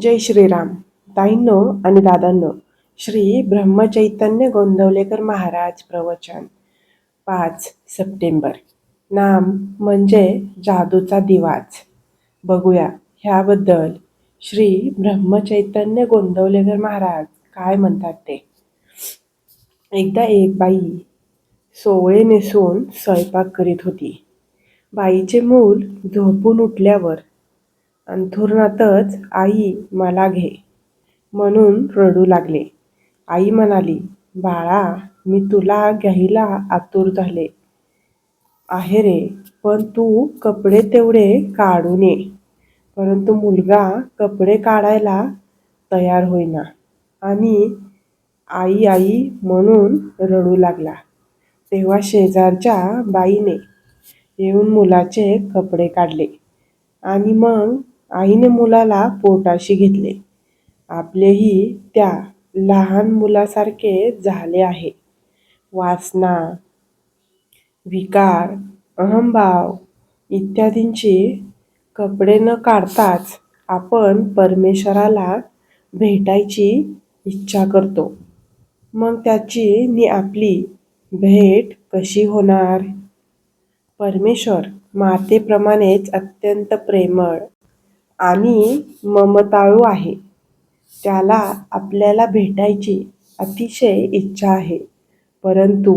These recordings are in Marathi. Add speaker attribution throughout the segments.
Speaker 1: जय श्रीराम. ताईंनो आणि दादांनो श्री ब्रह्मचैतन्य गोंदवलेकर महाराज प्रवचन पाच सप्टेंबर. नाम म्हणजे जादूचा दिवाच. बघूया ह्याबद्दल श्री ब्रह्मचैतन्य गोंदवलेकर महाराज काय म्हणतात ते. एकदा एक बाई सोवळे नेसून स्वयंपाक करीत होती. बाईचे मूल झोपून उठल्यावर अंथरुणातच आई मला घे म्हणून रडू लागले. आई म्हणाली बाळा मी तुला घ्यायला आतुर झाले आहे रे पण तू कपडे तेवढे काढू ये. परंतु मुलगा कपडे काढायला तयार होईना. आणि आई आई म्हणून रडू लागला. तेव्हा शेजारच्या बाईने येऊन मुलाचे कपडे काढले आणि मग आईने मुलाला पोटाशी घेतले. आपलेही त्या लहान मुलासारखे झाले आहे. वासना विकार अहंभाव इत्यादींची कपडे न काढताच आपण परमेश्वराला भेटायची इच्छा करतो. मग त्याची नि आपली भेट कशी होणार? परमेश्वर मातेप्रमाणेच अत्यंत प्रेमळ आणि ममताळू आहे. त्याला आपल्याला भेटायची अतिशय इच्छा आहे. परंतु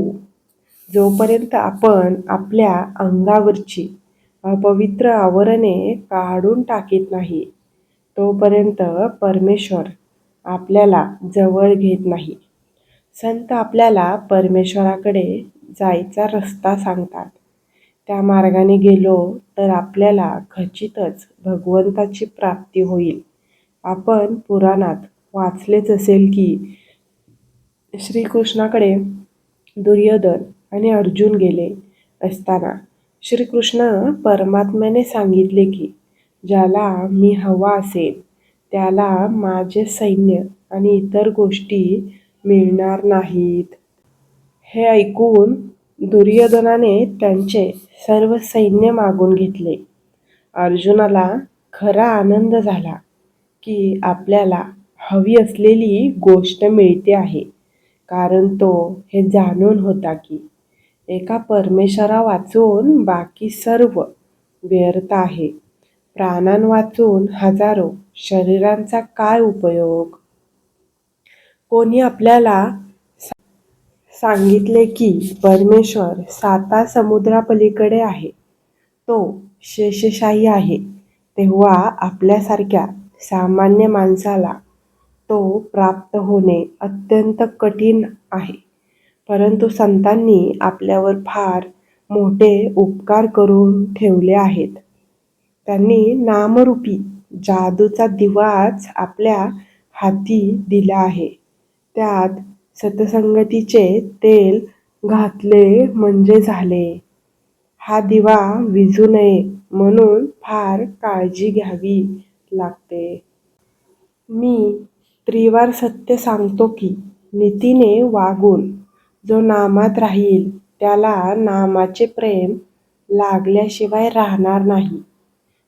Speaker 1: जोपर्यंत आपण आपल्या अंगावरची अपवित्र आवरणे काढून टाकीत नाही तोपर्यंत परमेश्वर आपल्याला जवळ घेत नाही. संत आपल्याला परमेश्वराकडे जायचा रस्ता सांगतात. त्या मार्गाने गेलो तर आपल्याला खचितच भगवंताची प्राप्ती होईल. आपण पुराणात वाचलेच असेल की श्रीकृष्णाकडे दुर्योधन आणि अर्जुन गेले असताना श्रीकृष्ण परमात्म्याने सांगितले की ज्याला मी हवा असेल त्याला माझे सैन्य आणि इतर गोष्टी मिळणार नाहीत. हे ऐकून दुर्योधनाने त्यांचे सर्व सैन्य मागून घेतले. अर्जुनाला खरा आनंद झाला की आपल्याला हवी असलेली गोष्ट मिळते आहे. कारण तो हे जाणून होता की एका परमेश्वरा वाचून बाकी सर्व व्यर्थ आहे. प्राणां वाचून हजारो शरीरांचा काय उपयोग? कोणी आपल्याला सांगितले की परमेश्वर साता समुद्रापलीकडे आहे. तो शेषशाही आहे. तेव्हा आपल्यासारख्या सामान्य माणसाला तो प्राप्त होणे अत्यंत कठीण आहे. परंतु संतांनी आपल्यावर फार मोठे उपकार करून ठेवले आहेत. त्यांनी नामरूपी जादूचा दिवाच आपल्या हाती दिला आहे. त्यात सतसंगतीचे तेल घातले म्हणजे झाले. हा दिवा विझू नये म्हणून फार काळजी घ्यावी लागते. मी त्रिवार सत्य सांगतो की नीतीने वागून जो नामात राहील त्याला नामाचे प्रेम लागल्याशिवाय राहणार नाही.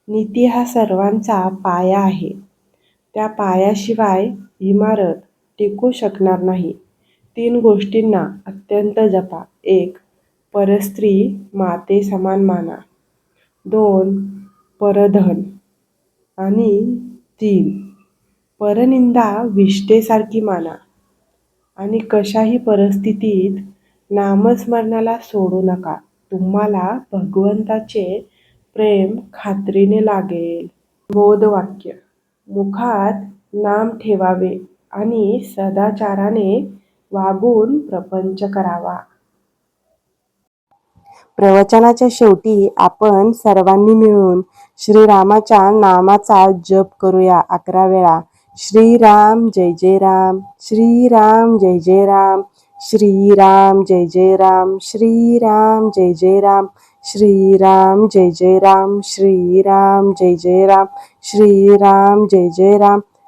Speaker 1: नीती हा सर्वांचा पाया आहे. त्या पायाशिवाय इमारत टिकू शकणार नाही. तीन गोष्टींना अत्यंत जपा. एक परस्त्री माते समान माना. दोन परधन. आणि तीन परनिंदा विष्ठेसारखी माना. आणि कशाही परिस्थितीत नामस्मरणाला सोडू नका. तुम्हाला भगवंताचे प्रेम खात्रीने लागेल. बोधवाक्य. मुखात नाम ठेवावे आणि सदाचाराने वागून प्रपंच करावा. प्रवचनाच्या शेवटी आपण सर्वांनी मिळून श्रीरामाच्या नामाचा जप करूया अकरा वेळा. श्रीराम जय जय राम. श्रीराम जय जय राम. श्रीराम जय जय राम. श्रीराम जय जय राम. श्रीराम जय जय राम. श्रीराम जय जय राम. श्रीराम जय जय राम.